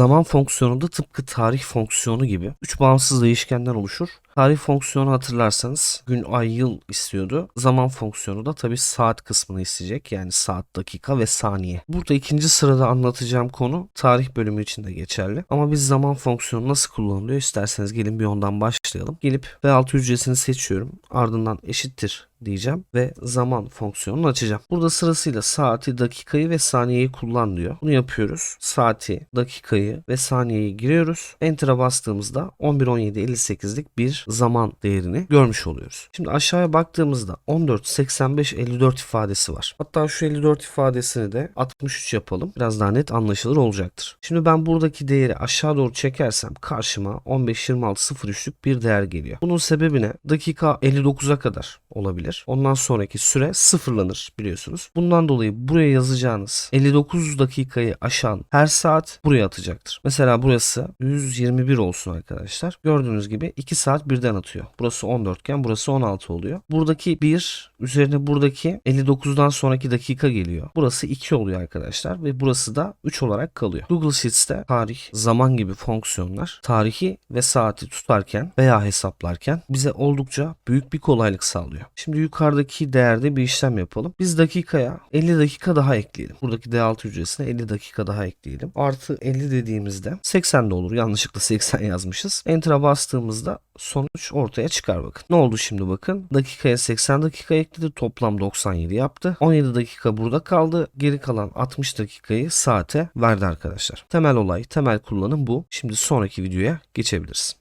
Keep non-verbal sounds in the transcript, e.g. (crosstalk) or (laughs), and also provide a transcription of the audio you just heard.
Zaman fonksiyonu da tıpkı tarih fonksiyonu gibi 3 bağımsız değişkenden oluşur. Tarih fonksiyonu hatırlarsanız gün, ay, yıl istiyordu. Zaman fonksiyonu da tabii saat kısmını isteyecek. Yani saat, dakika ve saniye. Burada ikinci sırada anlatacağım konu tarih bölümü için de geçerli. Ama biz zaman fonksiyonu nasıl kullanılıyor isterseniz gelin bir ondan başlayalım. Gelip V6 hücresini seçiyorum. Ardından eşittir diyeceğim ve zaman fonksiyonunu açacağım. Burada sırasıyla saati, dakikayı ve saniyeyi kullan diyor. Bunu yapıyoruz. Saati, dakikayı ve saniyeyi giriyoruz. Enter'a bastığımızda 11.17.58'lik bir zaman değerini görmüş oluyoruz. Şimdi aşağıya baktığımızda 14, 85, 54 ifadesi var. Hatta şu 54 ifadesini de 63 yapalım. Biraz daha net anlaşılır olacaktır. Şimdi ben buradaki değeri aşağı doğru çekersem karşıma 15.26.03'lük bir değer geliyor. Bunun sebebi ne? Dakika 59'a kadar olabilir. Ondan sonraki süre sıfırlanır biliyorsunuz. Bundan dolayı buraya yazacağınız 59 dakikayı aşan her saat buraya atacaktır. Mesela burası 121 olsun arkadaşlar. Gördüğünüz gibi 2 saat birden atıyor. Burası 14 iken burası 16 oluyor. Buradaki 1 üzerine buradaki 59'dan sonraki dakika geliyor. Burası 2 oluyor arkadaşlar ve burası da 3 olarak kalıyor. Google Sheets'te tarih, zaman gibi fonksiyonlar tarihi ve saati tutarken veya hesaplarken bize oldukça büyük bir kolaylık sağlıyor. Şimdi yukarıdaki değerde bir işlem yapalım. Biz dakikaya 50 dakika daha ekleyelim. Buradaki D6 hücresine 50 dakika daha ekleyelim. Artı 50 dediğimizde 80 de olur. Yanlışlıkla 80 (laughs) yazmışız. Enter'a bastığımızda sonuç ortaya çıkar bakın. Ne oldu şimdi bakın. Dakikaya 80 dakika ekledi. Toplam 97 yaptı. 17 dakika burada kaldı. Geri kalan 60 dakikayı saate verdi arkadaşlar. Temel olay, temel kullanım bu. Şimdi sonraki videoya geçebiliriz.